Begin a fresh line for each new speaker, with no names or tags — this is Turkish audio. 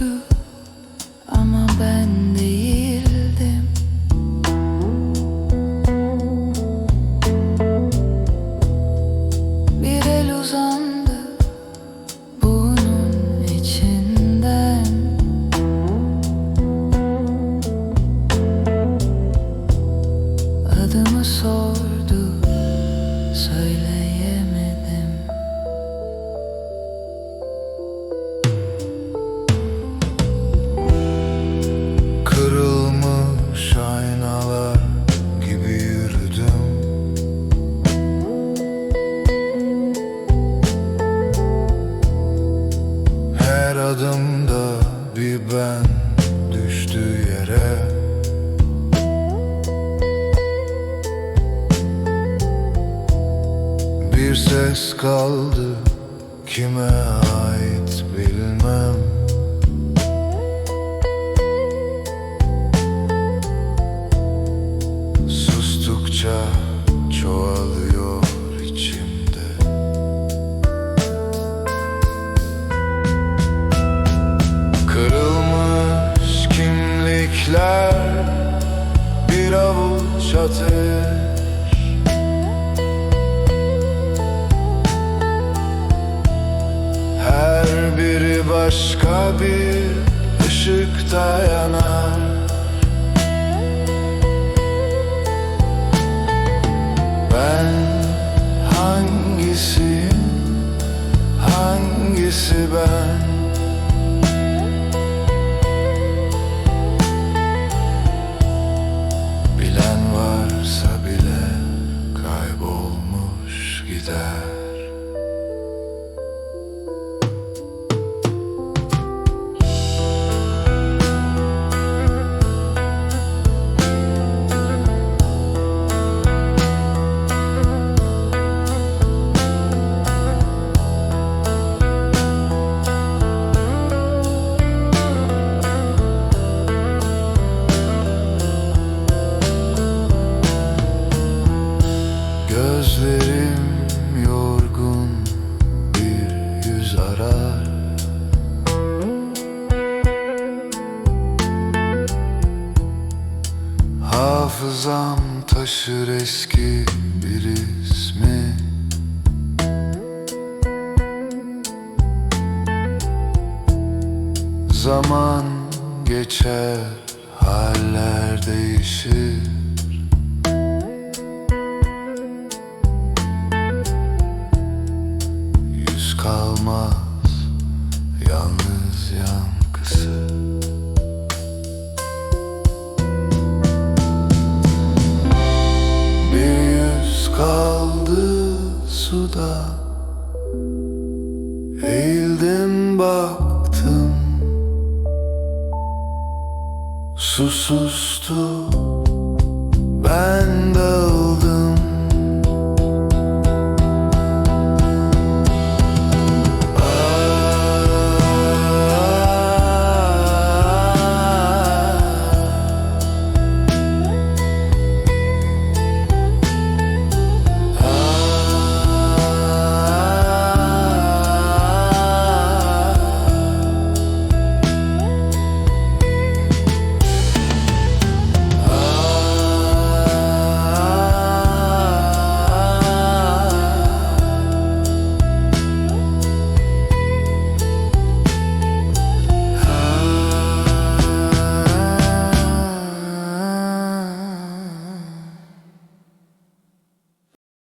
too. Ses kaldı. Kime ait bilmem. Sustukça çoğalıyor içimde. Kırılmış kimlikler Bir avuç ateş başka bir ışıkta yanar Ben hangisiyim, hangisi ben? Bilen varsa bile kaybolmuş gider Gözlerim yorgun bir yüz arar. Hafızam taşır eski bir ismi. Zaman geçer, haller değişir Eğildim baktım. Su sustu. Ben